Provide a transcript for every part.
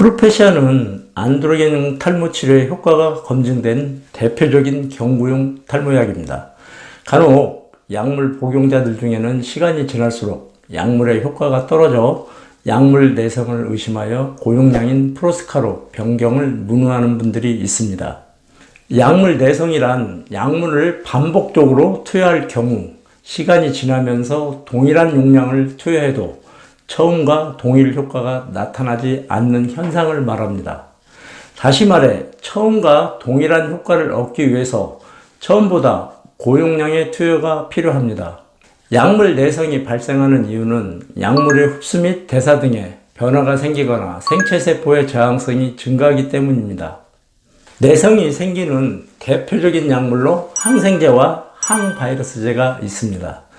프로페시아는 안드로겐 탈모 치료에 효과가 검증된 대표적인 경구용 탈모약입니다. 간혹 약물 복용자들 중에는 시간이 지날수록 약물의 효과가 떨어져 약물 내성을 의심하여 고용량인 프로스카로 변경을 문의하는 분들이 있습니다. 약물 내성이란 약물을 반복적으로 투여할 경우 시간이 지나면서 동일한 용량을 투여해도 처음과 동일 효과가 나타나지 않는 현상을 말합니다. 다시 말해 처음과 동일한 효과를 얻기 위해서 처음보다 고용량의 투여가 필요합니다. 약물 내성이 발생하는 이유는 약물의 흡수 및 대사 등의 변화가 생기거나 생체세포의 저항성이 증가하기 때문입니다. 내성이 생기는 대표적인 약물로 항생제와 항바이러스제가 있습니다.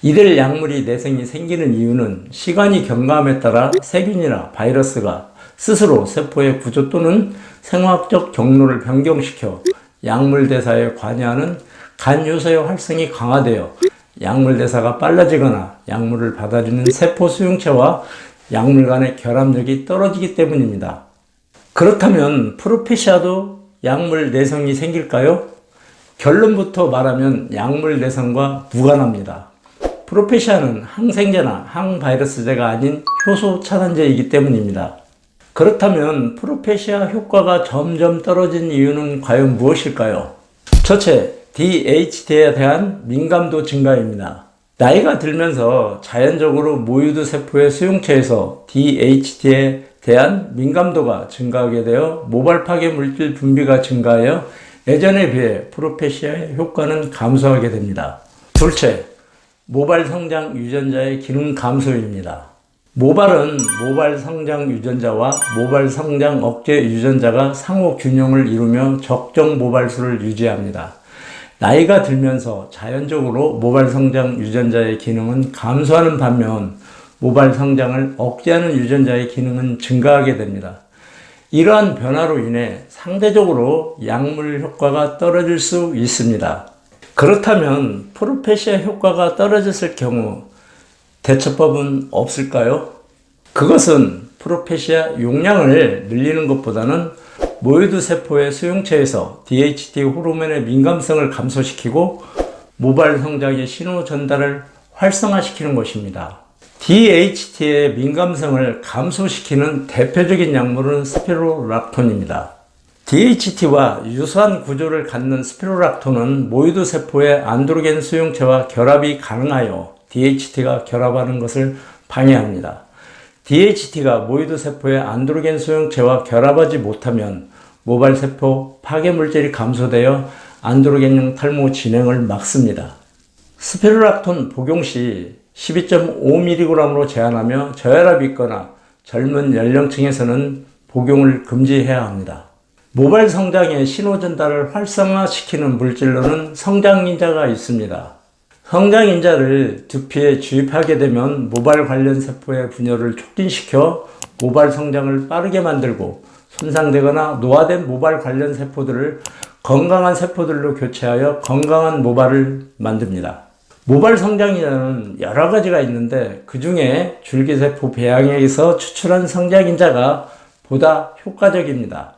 이들 약물이 내성이 생기는 이유는 시간이 경과함에 따라 세균이나 바이러스가 스스로 세포의 구조 또는 생화학적 경로를 변경시켜 약물 대사에 관여하는 간 요소의 활성이 강화되어 약물 대사가 빨라지거나 약물을 받아들이는 세포 수용체와 약물 간의 결합력이 떨어지기 때문입니다. 그렇다면 프로페시아도 약물 내성이 생길까요? 결론부터 말하면 약물 내성과 무관합니다. 프로페시아는 항생제나 항바이러스제가 아닌 효소 차단제이기 때문입니다. 그렇다면 프로페시아 효과가 점점 떨어진 이유는 과연 무엇일까요? 첫째, DHT에 대한 민감도 증가입니다. 나이가 들면서 자연적으로 모유두 세포의 수용체에서 DHT에 대한 민감도가 증가하게 되어 모발 파괴 물질 분비가 증가하여 예전에 비해 프로페시아의 효과는 감소하게 됩니다. 둘째, 모발 성장 유전자의 기능 감소입니다. 모발은 모발 성장 유전자와 모발 성장 억제 유전자가 상호 균형을 이루며 적정 모발수를 유지합니다. 나이가 들면서 자연적으로 모발 성장 유전자의 기능은 감소하는 반면 모발 성장을 억제하는 유전자의 기능은 증가하게 됩니다. 이러한 변화로 인해 상대적으로 약물 효과가 떨어질 수 있습니다. 그렇다면 프로페시아 효과가 떨어졌을 경우 대처법은 없을까요? 그것은 프로페시아 용량을 늘리는 것보다는 모유두 세포의 수용체에서 DHT 호르몬의 민감성을 감소시키고 모발 성장의 신호 전달을 활성화시키는 것입니다. DHT의 민감성을 감소시키는 대표적인 약물은 스피로락톤입니다. DHT와 유사한 구조를 갖는 스피로락톤은 모유두 세포의 안드로겐 수용체와 결합이 가능하여 DHT가 결합하는 것을 방해합니다. DHT가 모유두 세포의 안드로겐 수용체와 결합하지 못하면 모발 세포 파괴 물질이 감소되어 안드로겐형 탈모 진행을 막습니다. 스피루락톤 복용 시 12.5mg으로 제한하며 저혈압이 있거나 젊은 연령층에서는 복용을 금지해야 합니다. 모발 성장의 신호 전달을 활성화시키는 물질로는 성장인자가 있습니다. 성장인자를 두피에 주입하게 되면 모발 관련 세포의 분열을 촉진시켜 모발 성장을 빠르게 만들고 손상되거나 노화된 모발 관련 세포들을 건강한 세포들로 교체하여 건강한 모발을 만듭니다. 모발 성장인자는 여러 가지가 있는데 그 중에 줄기세포 배양액에서 추출한 성장인자가 보다 효과적입니다.